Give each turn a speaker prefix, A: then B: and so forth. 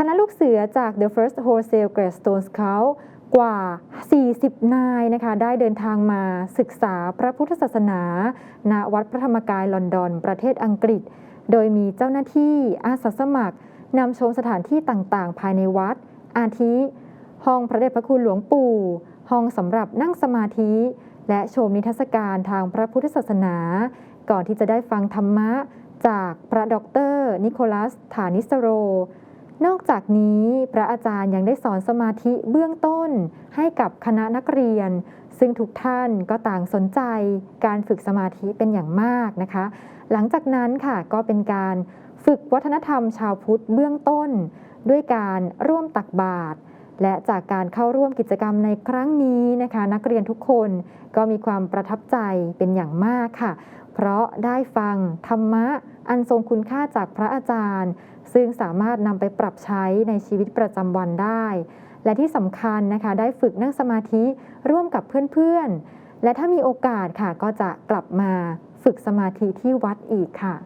A: คณะลูกเสือจาก The First Wholesale Gladstone Scout กว่า 40 นายนะคะ ได้เดินทางมาศึกษาพระพุทธศาสนา ณ วัดพระธรรมกายลอนดอน ประเทศอังกฤษ โดยมีเจ้าหน้าที่อาสาสมัครนำชมสถานที่ต่างๆ ภายในวัด อาทิ ห้องพระเดชพระคุณหลวงปู่ ห้องสำหรับนั่งสมาธิ และชมนิทรรศการทางพระพุทธศาสนา ก่อนที่จะได้ฟังธรรมะ จากพระด็อกเตอร์ นิโคลัส ฐานิสโร นอกจากนี้พระอาจารย์ยังได้สอนสมาธิเบื้องต้น ให้กับคณะนักเรียน ซึ่งทุกท่านก็ต่างสนใจการฝึกสมาธิเป็นอย่างมากนะคะ หลังจากนั้นค่ะก็เป็นการฝึกวัฒนธรรมชาวพุทธเบื้องต้น ด้วยการร่วมตักบาตร และจากการเข้าร่วมกิจกรรมในครั้งนี้นะคะ นักเรียนทุกคนก็มีความประทับใจเป็นอย่างมากค่ะ เพราะได้ฟังธรรมะอันทรงคุณค่าจากพระอาจารย์ ซึ่งสามารถนำไปปรับใช้ในชีวิตประจำวันได้ และที่สำคัญนะคะ ได้ฝึกนั่งสมาธิร่วมกับเพื่อนๆ และถ้ามีโอกาสค่ะก็จะกลับมาฝึกสมาธิที่วัดอีกค่ะ